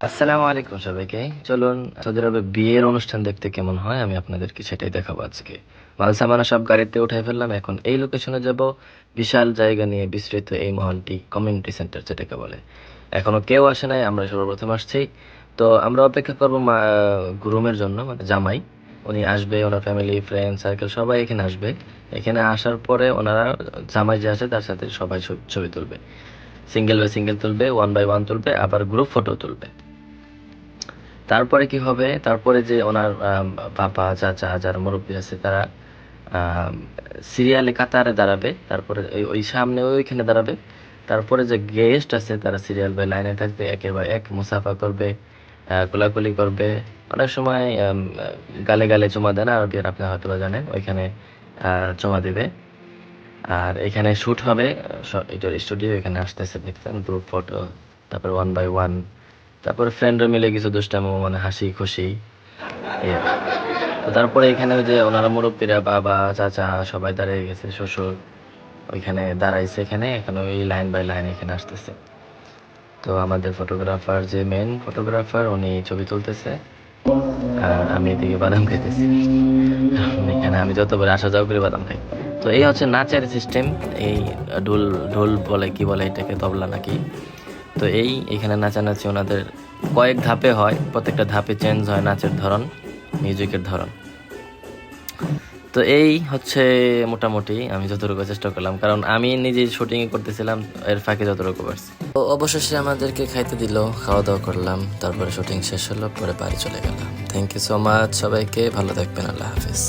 আসসালামু আলাইকুম সবাইকে। চলুন সৌদি আরবে বিয়ের অনুষ্ঠান দেখতে কেমন হয়, আমি আপনাদেরকে সেটাই দেখাবো আজকে। মাল সামানা সব গাড়িতে উঠাই ফেললাম, এখন এই লোকেশনে যাব। বিশাল জায়গা নিয়ে বিস্তৃত এই মহলটি কমিউনিটি সেন্টার যেটাকে বলে। এখনও কেউ আসে নাই, আমরা সর্বপ্রথম আসছি। তো আমরা অপেক্ষা করব গ্রুমের জন্য মানে জামাই। উনি আসবে, ওনার ফ্যামিলি ফ্রেন্ড সার্কেল সবাই এখানে আসবে। এখানে আসার পরে ওনারা, জামাই যে আসে, তার সাথে সবাই ছবি- ছবি তুলবে। সিঙ্গেল বাই সিঙ্গেল তুলবে ওয়ান বাই ওয়ান তুলবে, আবার গ্রুপ ফটো তুলবে। তারপরে কি হবে? তারপরে যে ওনার পাপা চাচা, যারা মুরব্বী আছে, তারা সিরিয়ালে কাতারে দাঁড়াবে। তারপরে ওই সামনে ওইখানে দাঁড়াবে। তারপরে যে গেস্ট আছে, তারা সিরিয়াল বাই লাইনে থাকবে একের বা এক মুসাফা করবে কোলাকুলি করবে। অনেক সময় গালে গালে চুমা দেন আর বিয়ের আপনি হয়তো জানেন, ওইখানে জমা দেবে। আর এখানে শুট হবে এটার স্টুডিও এখানে আসতেছে দেখতেন গ্রুপ ফটো তারপর ওয়ান বাই ওয়ান তারপরে ফ্রেন্ডরা মিলে কিছু দুষ্টামো মানে হাসি, খুশি। তো তারপরে এখানে ওই যে ওনারা মুরব্বীরা, বাবা, চাচা, সবাই দাঁড়িয়ে গেছে, শ্বশুর, ওইখানে দাঁড়াইছে এখানে এখানে ওই লাইন বাই লাইন এখানে আসতেছে। তো আমাদের ফটোগ্রাফার যে মেন ফটোগ্রাফার উনি ছবি তুলতেছে, আর আমি এদিকে বাদাম খাইতেছি। এখানে আমি যতবার আসা যাওয়া করে বাদাম খাই। তো এই হচ্ছে নাচের সিস্টেম এই ঢোল ঢোল বলে কি বলে এটাকে, তবলা নাকি। তো এই, এখানে নাচানাচি ওনাদের কয়েক ধাপে হয়, প্রত্যেকটা ধাপে চেঞ্জ হয় নাচের ধরন মিউজিকের ধরন। তো এই হচ্ছে মোটামুটি আমি যতটুকু চেষ্টা করলাম, কারণ আমি নিজে শুটিং করতেছিলাম, এর ফাঁকে যতটুকু পারছি। তো অবশেষে আমাদেরকে খাইতে দিল খাওয়া দাওয়া করলাম, তারপরে শুটিং শেষ হলো, পরে বাড়ি চলে গেলাম। থ্যাংক ইউ সো মাচ সবাইকে, ভালো থাকবেন, আল্লাহ হাফিজ।